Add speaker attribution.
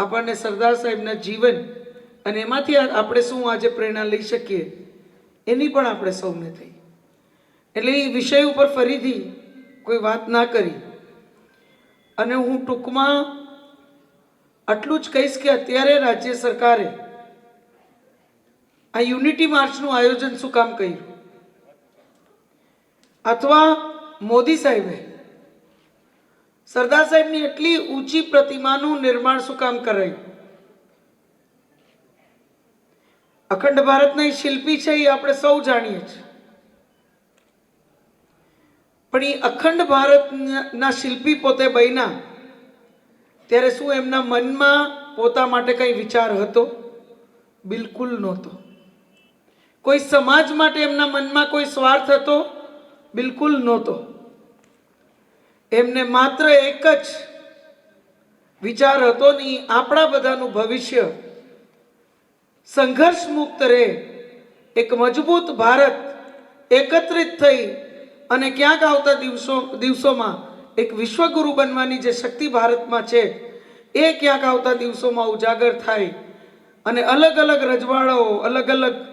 Speaker 1: આપણને સરદાર સાહેબના જીવન અને એમાંથી આપણે શું આજે પ્રેરણા લઈ શકીએ, એની પણ આપણે સૌને થઈ. એટલે એ વિષય ઉપર ફરીથી કોઈ વાત ના કરી. અને હું ટૂંકમાં આટલું જ કહીશ કે અત્યારે રાજ્ય સરકારે આ યુનિટી માર્ચનું આયોજન શું કામ કર્યું? અથવા મોદી સાહેબે સરદાર સાહેબની એટલી ઊંચી પ્રતિમાનું નિર્માણ શું કામ કરાયું અખંડ ભારતના એ શિલ્પી છે એ આપણે સૌ જાણીએ છીએ. પણ એ અખંડ ભારતના શિલ્પી પોતે બન્યા ત્યારે શું એમના મનમાં પોતા માટે કંઈ વિચાર હતો? બિલકુલ નહોતો. કોઈ સમાજ માટે એમના મનમાં કોઈ સ્વાર્થ હતો? બિલકુલ નહોતો. એમને માત્ર એક જ વિચાર હતો નહીં આપણા બધાનું ભવિષ્ય. સંઘર્ષ મુક્ત રહે. એક મજબૂત ભારત એકત્રિત થઈ અને ક્યાંક આવતા દિવસો, દિવસોમાં એક વિશ્વગુરુ બનવાની જે શક્તિ ભારતમાં છે, એ ક્યાંક આવતા દિવસોમાં ઉજાગર થાય. અને અલગ અલગ રજવાડાઓ અલગ અલગ